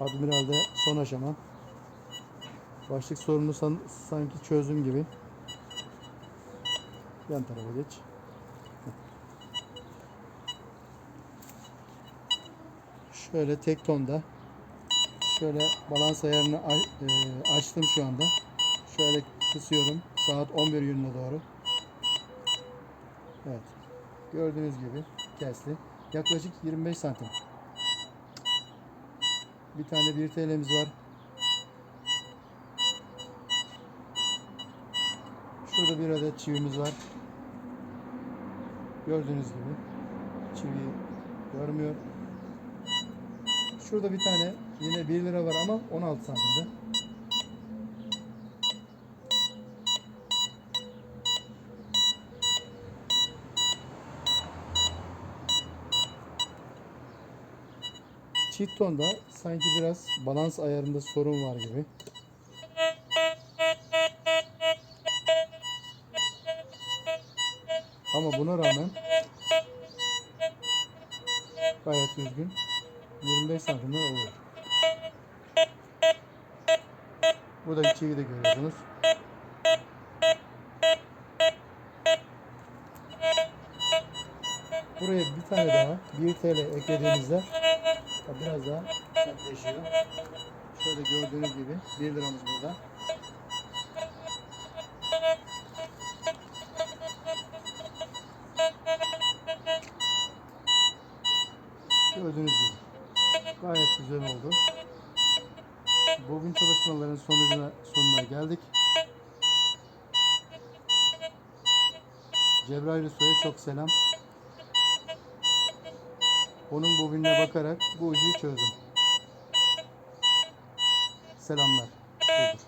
Admiral'de son aşama. Başlık sorunu san- sanki çözdüm gibi. Yan tarafa geç. Şöyle tek tonda. Şöyle balans ayarını e, açtım şu anda. Şöyle kısıyorum. Saat 11 yönüne doğru. Evet. Gördüğünüz gibi kesti. Yaklaşık 25 santim. Bir tane 1 TL'miz var. Şurada bir adet çivimiz var. Gördüğünüz gibi çiviyi görmüyor. Şurada bir tane yine 1 lira var ama 16 santimde. Çift tonda sanki biraz balans ayarında sorun var gibi. Ama buna rağmen gayet düzgün. 25 santimden oluyor. Buradaki çivi de görüyorsunuz. Buraya bir tane daha 1 TL biraz daha sertleşiyor. Şöyle gördüğünüz gibi 1 liramız burada. Gördüğünüz gibi gayet güzel oldu. Bugün çalışmaların sonucuna sonuna geldik. Cebrail Usta'ya çok selam. Onun bobinine bakarak bu işi çözdüm. Selamlar. Budur.